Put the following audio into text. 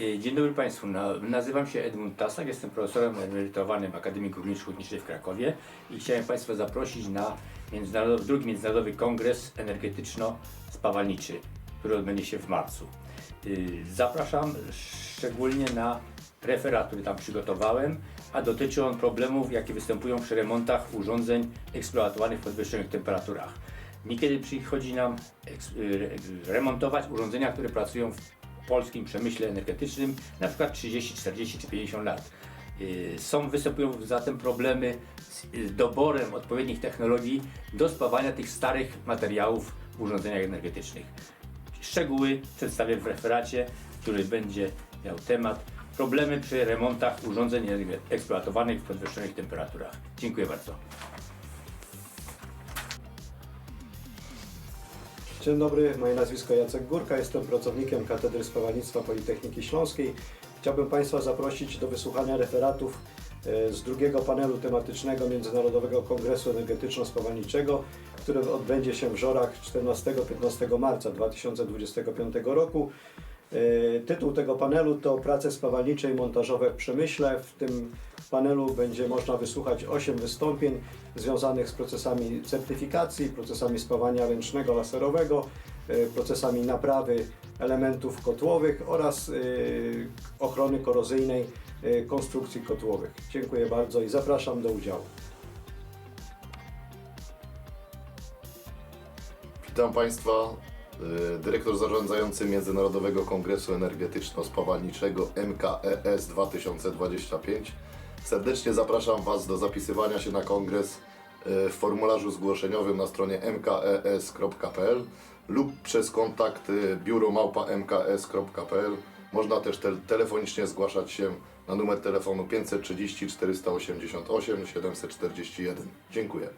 Y, Dzień dobry Państwu. Na- Nazywam się Edmund Tasak, jestem profesorem emerytowanym Akademii Górniczo-Hutniczej w Krakowie i chciałem Państwa zaprosić na międzynarodowy, drugi Międzynarodowy Kongres Energetyczno-Spawalniczy, który odbędzie się w marcu. Y, Zapraszam szczególnie na referat, który tam przygotowałem, a dotyczy on problemów, jakie występują przy remontach urządzeń eksploatowanych w podwyższonych temperaturach. Niekiedy przychodzi nam y, re- remontować urządzenia, które pracują w polskim przemyśle energetycznym, na przykład 30, 40 czy 50 lat. Y, Są, występują zatem problemy z y, doborem odpowiednich technologii do spawania tych starych materiałów w urządzeniach energetycznych. Szczegóły przedstawię w referacie, który będzie miał temat problemy przy remontach urządzeń eksploatowanych w podwyższonych temperaturach. Dziękuję bardzo. Dzień dobry, moje nazwisko Jacek Górka, jestem pracownikiem Katedry Spawalnictwa Politechniki Śląskiej. Chciałbym Państwa zaprosić do wysłuchania referatów e, z drugiego panelu tematycznego Międzynarodowego Kongresu Energetyczno-Spawalniczego, który odbędzie się w Żorach 14-15 marca 2025 roku. E, Tytuł tego panelu to Prace spawalnicze i montażowe w przemyśle. W tym panelu będzie można wysłuchać 8 wystąpień związanych z procesami certyfikacji, procesami spawania ręcznego, laserowego, e, procesami naprawy elementów kotłowych oraz e, ochrony korozyjnej konstrukcji kotłowych. Dziękuję bardzo i zapraszam do udziału. Witam Państwa. Y, Dyrektor zarządzający Międzynarodowego Kongresu Energetyczno-Spawalniczego MKES 2025. Serdecznie zapraszam Was do zapisywania się na kongres y, w formularzu zgłoszeniowym na stronie mkes.pl lub przez kontakt y, biuromałpa.mks.pl. Można też te telefonicznie zgłaszać się na numer telefonu 530 488 741. Dziękuję.